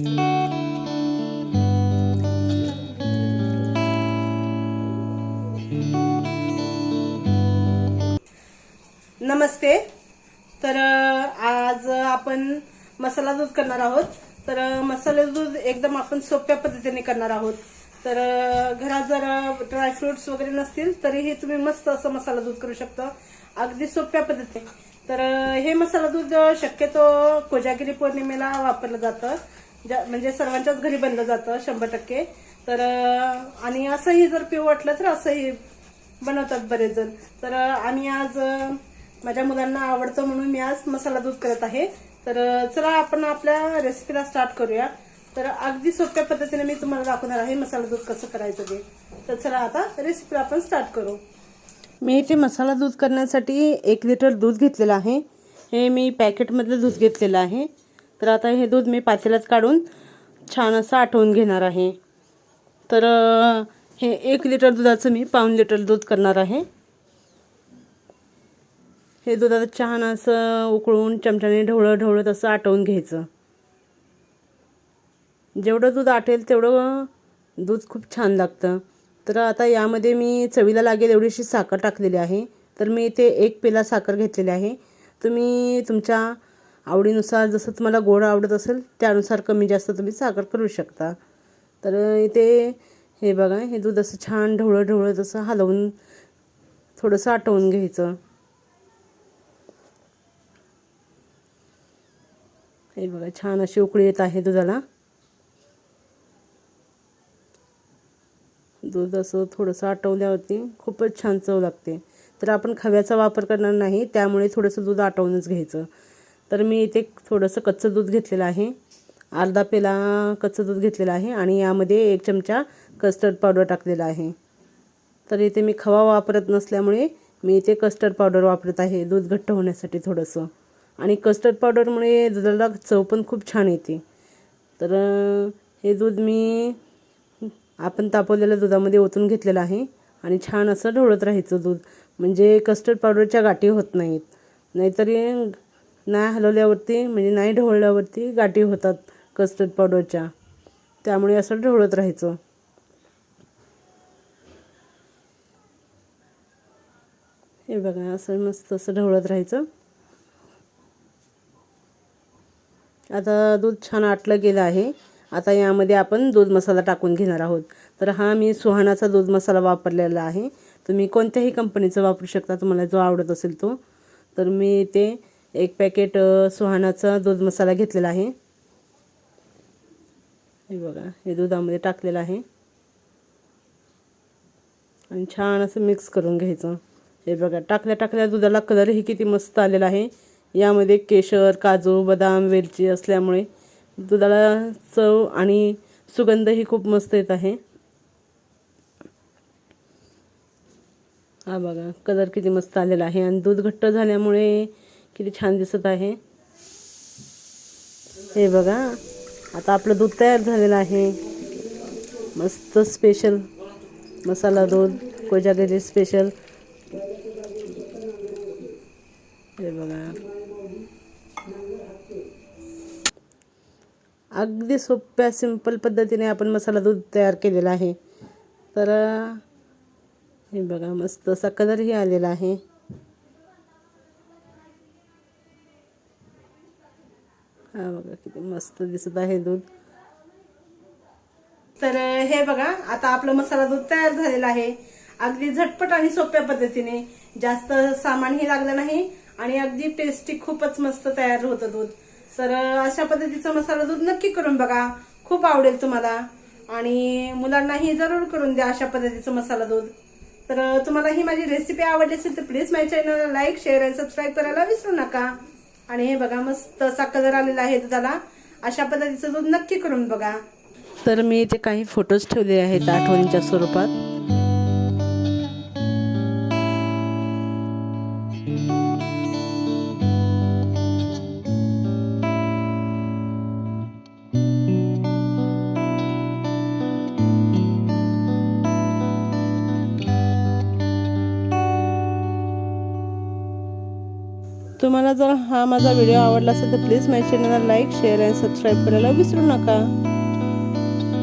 नमस्ते. तर आज आपण मसाला दूध करणार आहोत. तर मसाला दूध एकदम आपण सोप्या पद्धतीने करणार आहोत. तर घरात जर ड्रायफ्रुट्स वगैरे नसतील तरीही तुम्ही मस्त असं मसाला दूध करू शकता. अगदी सोप्या पद्धतीने. तर हे मसाला दूध शक्यतो कोजागिरी पौर्णिमेला वापरलं जातं. म्हणजे सर्वांच्याच घरी बनलं जातं शंभर टक्के. तर आणि असंही जर पिऊ वाटलं तर असंही बनवतात बरेच जण. तर आम्ही आज माझ्या मुलांना आवडतं म्हणून मी आज मसाला दूध करत आहे. तर चला आपण आपल्या रेसिपीला स्टार्ट करूया. तर अगदी सोप्या पद्धतीने मी तुम्हाला दाखवणार आहे मसाला दूध कसं करायचं ते. तर चला आता रेसिपीला आपण स्टार्ट करू. मी इथे मसाला दूध करण्यासाठी एक लिटर दूध घेतलेलं आहे. हे मी पॅकेटमधलं दूध घेतलेलं आहे. तर आता हे दूध मी पातेल्यात काढून छान असं आठवून घेणार आहे. तर हे एक लिटर दुधाचं मी पाऊन लिटर दूध करणार आहे. हे दूध आता छान असं उकळून चमच्याने ढवळं ढवळत असं आटवून घ्यायचं. जेवढं दूध आटेल तेवढं दूध खूप छान लागतं. तर आता यामध्ये मी चवीला लागेल एवढीशी साखर टाकलेली आहे. तर मी इथे एक पेला साखर घेतलेली आहे. तुम्ही तुमच्या आवडीनुसार जसं तुम्हाला गोड आवडत असेल त्यानुसार कमी जास्त तुम्ही साखर करू शकता. तर इथे हे बघा हे दूध असं छान ढवळं ढवळं तसं हलवून थोडंसं आटवून घ्यायचं. हे बघा छान अशी उकळी येत आहे दुधाला. दूध असं थोडंसं आटवल्यावरती खूपच छान चव लागते. तर आपण खव्याचा वापर करणार नाही त्यामुळे थोडंसं दूध आटवूनच घ्यायचं. तर मी इथे थोडंसं कच्चं दूध घेतलेलं आहे. अर्धा पेला कच्चं दूध घेतलेलं आहे आणि यामध्ये एक चमचा कस्टर्ड पावडर टाकलेला आहे. तर इथे मी खवा वापरत नसल्यामुळे मी इथे कस्टर्ड पावडर वापरत आहे. दूध घट्ट होण्यासाठी थोडंसं. आणि कस्टर्ड पावडरमुळे दुधाला चव पण खूप छान येते. तर हे दूध मी आपण तापवलेल्या दुधामध्ये ओतून घेतलेलं आहे आणि छान असं ढवळत राहायचं दूध. म्हणजे कस्टर्ड पावडरच्या गाठी होत नाहीत. नाहीतरी नाही हलवल्यावरती म्हणजे नाही ढवळल्यावरती गाठी होतात कस्टर्ड पावडरच्या त्यामुळे असं ढवळत राहायचं. हे बघा असं मस्त असं ढवळत राहायचं. आता दूध छान आटलं गेलं आहे. आता यामध्ये आपण दूध मसाला टाकून घेणार आहोत. तर हा मी सुहानाचा दूध मसाला वापरलेला आहे. तुम्ही कोणत्याही कंपनीचा वापरू शकता तुम्हाला जो आवडत असेल तो. तर मी ते एक पॅकेट सुहानाचा दूध मसाला घेतलेला आहे. हे बघा हे दुधामध्ये टाकलेलं आहे. आणि छान असं मिक्स करून घ्यायचं. हे बघा टाकल्या टाकल्या दुधाला कलरही किती मस्त आलेला आहे. यामध्ये केशर काजू बदाम वेलची असल्यामुळे दुधाला चव आणि सुगंधही खूप मस्त येत आहे. हा बघा कलर किती मस्त आलेला आहे. आणि दूध घट्ट झाल्यामुळे किती छान दिसत आहे. हे बघा आता आपलं दूध तयार झालेलं आहे. मस्त स्पेशल मसाला दूध कोजागिरी स्पेशल हे बघा. अगदी सोप्या सिंपल पद्धतीने आपण मसाला दूध तयार केलेला आहे. तर हे बघा मस्त असा कलरही आलेला आहे. हा बघा किती मस्त दिसत आहे दूध. तर हे बघा आता आपलं मसाला दूध तयार झालेला आहे. अगदी झटपट आणि सोप्या पद्धतीने. जास्त सामानही लागलं नाही आणि अगदी टेस्टी खूपच मस्त तयार होतं दूध. तर अशा पद्धतीचं मसाला दूध नक्की करून बघा. खूप आवडेल तुम्हाला. आणि मुलांनाही जरूर करून द्या अशा पद्धतीचं मसाला दूध. तर तुम्हाला ही माझी रेसिपी आवडली असेल तर प्लीज माझ्या चॅनलला लाईक शेअर आणि सबस्क्राईब करायला विसरू नका. आणि हे बघा मस्त असा कलर आलेला आहे दुधाला. अशा पद्धतीचं दूध नक्की करून बघा. तर मी इथे काही फोटोज ठेवले आहेत आठवणीच्या स्वरूपात. तुम्हाला जर हा माझा व्हिडिओ आवडला असेल तर प्लीज माझ्या चॅनलला लाईक शेअर अँड सबस्क्राईब करायला विसरू नका.